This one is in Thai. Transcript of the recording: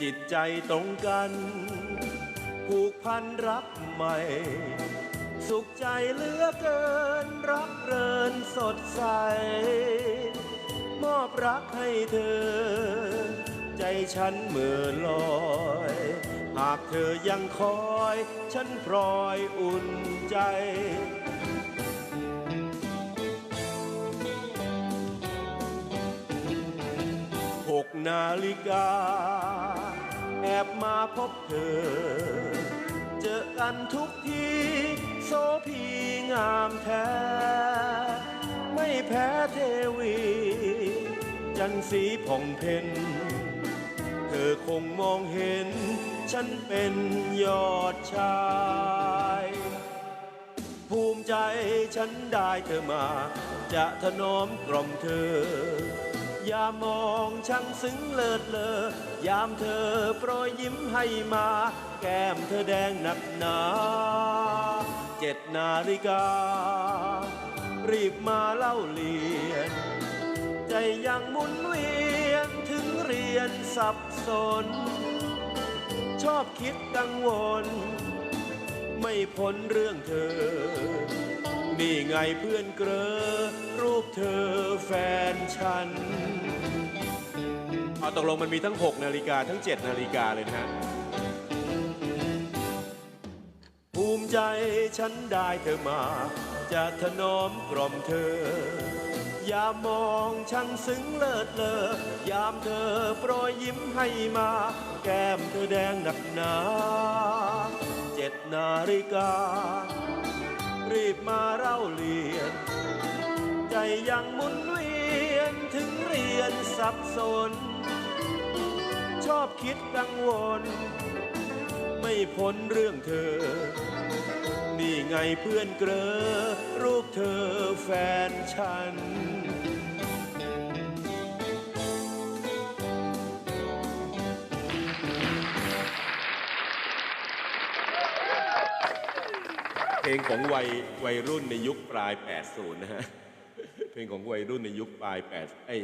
จิตใจตรงกัน ผูกพันรักใหม่ สุขใจเหลือเกิน รักเรินสดใส มอบรักให้เธอ ใจฉันเหมื่อลอย หากเธอยังคอย ฉันพลอยอุ่นใจหกนาฬิกา บมาพบเธอ เจอกันทุกทีโสพีงามแท้ ไม่แพ้เทวี จันสีผ่องเพ็ญเธอคงมองเห็น ฉันเป็นยอดชาย ภูมิใจฉันได้เธอมา จะถนอมกล่อมเธอ ย่ามองช่างซึ้งเลิศเลอยามเธอโปรยยิ้มให้มา แก้มเธอแดงหนักหนาเจ็ดนาฬิกา รีบมาเล่าเลียน ใจยังหมุนเวียนถึงเรียนสับสน ชอบคิดกังวล ไม่พ้นเรื่องเธอ นี่ไงเพื่อนเกลอรูปเธอแฟนฉัน เอาตกลงมันมีทั้ง 6 นาฬิกาทั้ง 7 นาฬิกาเลยนะฮะ ภูมิใจฉันได้เธอมา จะถนอมกล่อมเธออย่ามองช่างซึ้งเลิศเลอยามเธอโปรยยิ้มให้มา แก้มเธอแดงหนักหนาเจ็ดนาฬิกา รีบมาเล่าเรียน ใจยังหมุนเวียนถึงเรียนสับสน ชอบคิดกังวล ไม่พ้นเรื่องเธอ นี่ไงเพื่อนเกลอรูปเธอแฟนฉันเพลงของวัยวัยรุ่นในยุคปลาย 80 นะฮะ เพลงของวัยรุ่นในยุคปลาย8ไอ้